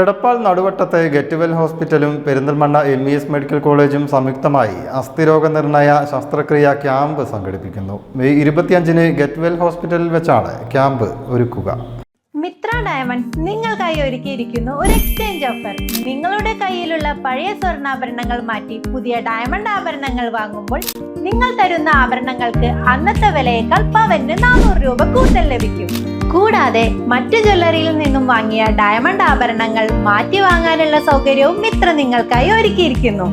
എടപ്പാൾ നടുവട്ടത്തെ ഗെറ്റ്വെൽ ഹോസ്പിറ്റലും Perinthalmanna M E S medical കോളേജും സംയുക്തമായി അസ്ഥിരോഗ നിർണയ ശസ്ത്രക്രിയ ക്യാമ്പ് സംഘടിപ്പിക്കുന്നു. മെയ് ഇരുപത്തിയഞ്ചിന് ഗെറ്റ്വെൽ ഹോസ്പിറ്റലിൽ വെച്ചാണ് ക്യാമ്പ് ഒരുക്കുക. മിത്ര ഡയമണ്ട് നിങ്ങൾക്കായി ഒരുക്കിയിരിക്കുന്നു ഒരു എക്സ്ചേഞ്ച് ഓഫർ. നിങ്ങളുടെ കയ്യിലുള്ള പഴയ സ്വർണാഭരണങ്ങൾ മാറ്റി പുതിയ ഡയമണ്ട് ആഭരണങ്ങൾ വാങ്ങുമ്പോൾ നിങ്ങൾ തരുന്ന ആഭരണങ്ങൾക്ക് അന്നത്തെ വിലയേക്കാൾ പവന് നാനൂറ് രൂപ കൂടുതൽ ലഭിക്കും. കൂടാതെ മറ്റു ജ്വല്ലറിയിൽ നിന്നും വാങ്ങിയ ഡയമണ്ട് ആഭരണങ്ങൾ മാറ്റി വാങ്ങാനുള്ള സൗകര്യവും മിത്ര നിങ്ങൾക്കായി ഒരുക്കിയിരിക്കുന്നു.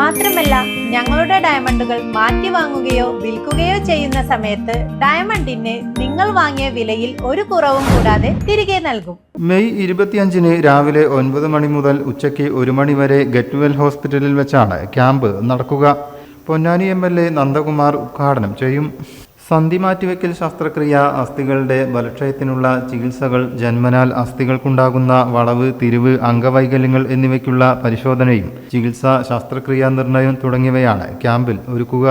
മാത്രമല്ല ഞങ്ങളുടെ ഡയമണ്ടുകൾ മാറ്റി വാങ്ങുകയോ വിൽക്കുകയോ ചെയ്യുന്ന സമയത്ത് ഡയമണ്ടിന് നിങ്ങൾ വാങ്ങിയ വിലയിൽ ഒരു കുറവും കൂടാതെ തിരികെ നൽകും. മെയ് ഇരുപത്തിയഞ്ചിന് രാവിലെ ഒൻപത് മണി മുതൽ ഉച്ചയ്ക്ക് ഒരു മണി വരെ ഗെറ്റ്വെൽ ഹോസ്പിറ്റലിൽ വെച്ചാണ് ക്യാമ്പ് നടക്കുക. Ponnani M L A Nandakumar ഉദ്ഘാടനം ചെയ്യും. സന്ധി മാറ്റിവെക്കൽ ശസ്ത്രക്രിയ അസ്ഥികളുടെ ബലക്ഷയത്തിനുള്ള ചികിത്സകൾ ജന്മനാൽ അസ്ഥികൾക്കുണ്ടാകുന്ന വളവ് തിരിവ് അംഗവൈകല്യങ്ങൾ എന്നിവയ്ക്കുള്ള പരിശോധനയും ചികിത്സ ശസ്ത്രക്രിയാ നിർണയം തുടങ്ങിയവയാണ് ക്യാമ്പിൽ ഒരുക്കുക.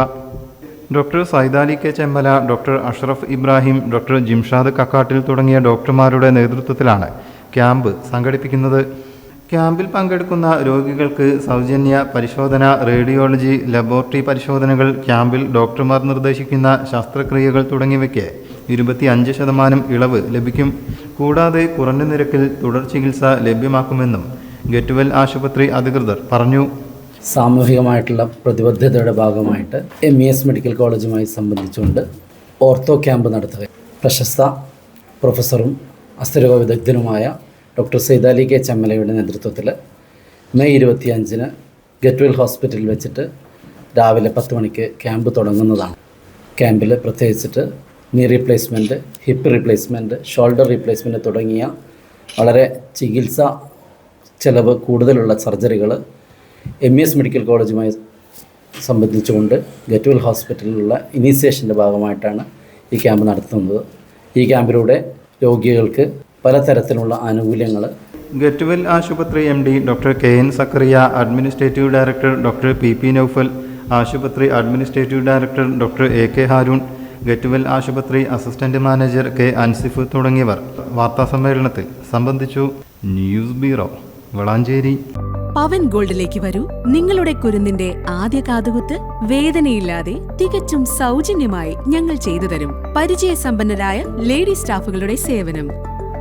Doctor Saidali K Chemmala doctor Ashraf Ibrahim doctor Jimshad Kakkattil തുടങ്ങിയ ഡോക്ടർമാരുടെ നേതൃത്വത്തിലാണ് ക്യാമ്പ് സംഘടിപ്പിക്കുന്നത്. ക്യാമ്പിൽ പങ്കെടുക്കുന്ന രോഗികൾക്ക് സൗജന്യ പരിശോധന റേഡിയോളജി ലബോറട്ടറി പരിശോധനകൾ ക്യാമ്പിൽ ഡോക്ടർമാർ നിർദ്ദേശിക്കുന്ന ശസ്ത്രക്രിയകൾ തുടങ്ങിയവയ്ക്ക് ഇരുപത്തി അഞ്ച് ശതമാനം ഇളവ് ലഭിക്കും. കൂടാതെ കുറഞ്ഞ നിരക്കിൽ തുടർ ചികിത്സ ലഭ്യമാക്കുമെന്നും ഗെറ്റ്വെൽ ആശുപത്രി അധികൃതർ പറഞ്ഞു. സാമൂഹികമായിട്ടുള്ള പ്രതിബദ്ധതയുടെ ഭാഗമായിട്ട് എം ഇ എസ് മെഡിക്കൽ കോളേജുമായി സംബന്ധിച്ചുകൊണ്ട് ഓർത്തോ ക്യാമ്പ് നടത്തുക. പ്രശസ്ത പ്രൊഫസറും അസ്ഥിരോഗ വിദഗ്ധനുമായ ഡോക്ടർ സൈതാലി കെ ചമ്മലയുടെ നേതൃത്വത്തിൽ മെയ് ഇരുപത്തിയഞ്ചിന് ഗെറ്റ്വെൽ ഹോസ്പിറ്റലിൽ വെച്ചിട്ട് രാവിലെ പത്ത് മണിക്ക് ക്യാമ്പ് തുടങ്ങുന്നതാണ്. ക്യാമ്പിൽ പ്രത്യേകിച്ചിട്ട് knee replacement hip replacement shoulder replacement തുടങ്ങിയ വളരെ ചികിത്സ ചിലവ് കൂടുതലുള്ള സർജറികൾ എം എസ് മെഡിക്കൽ കോളേജുമായി സംബന്ധിച്ചുകൊണ്ട് ഗറ്റ്വൽ ഹോസ്പിറ്റലിലുള്ള ഇനീസിയേഷന്റെ ഭാഗമായിട്ടാണ് ഈ ക്യാമ്പ് നടത്തുന്നത്. ഈ ക്യാമ്പിലൂടെ രോഗികൾക്ക് പലതരത്തിലുള്ള ആനുകൂല്യങ്ങൾ ഗെറ്റ്വെൽ ആശുപത്രി M D doctor K N Zakariya administrative director doctor P P Noufal ആശുപത്രി administrative director doctor A K Haroon Getwell ആശുപത്രി അസിസ്റ്റന്റ് മാനേജർ കെ അൻസിഫ് തുടങ്ങിയവർ വാർത്താസമ്മേളനത്തിൽ സംബന്ധിച്ചു. News bureau Valanchery. പവൻ ഗോൾഡിലേക്ക് വരൂ. നിങ്ങളുടെ കുരുന്നിന്റെ ആദ്യ കാതുകുത്ത് വേദനയില്ലാതെ തികച്ചും സൗജന്യമായി ഞങ്ങൾ ചെയ്തു തരും. പരിചയസമ്പന്നരായ ലേഡി സ്റ്റാഫുകളുടെ സേവനം.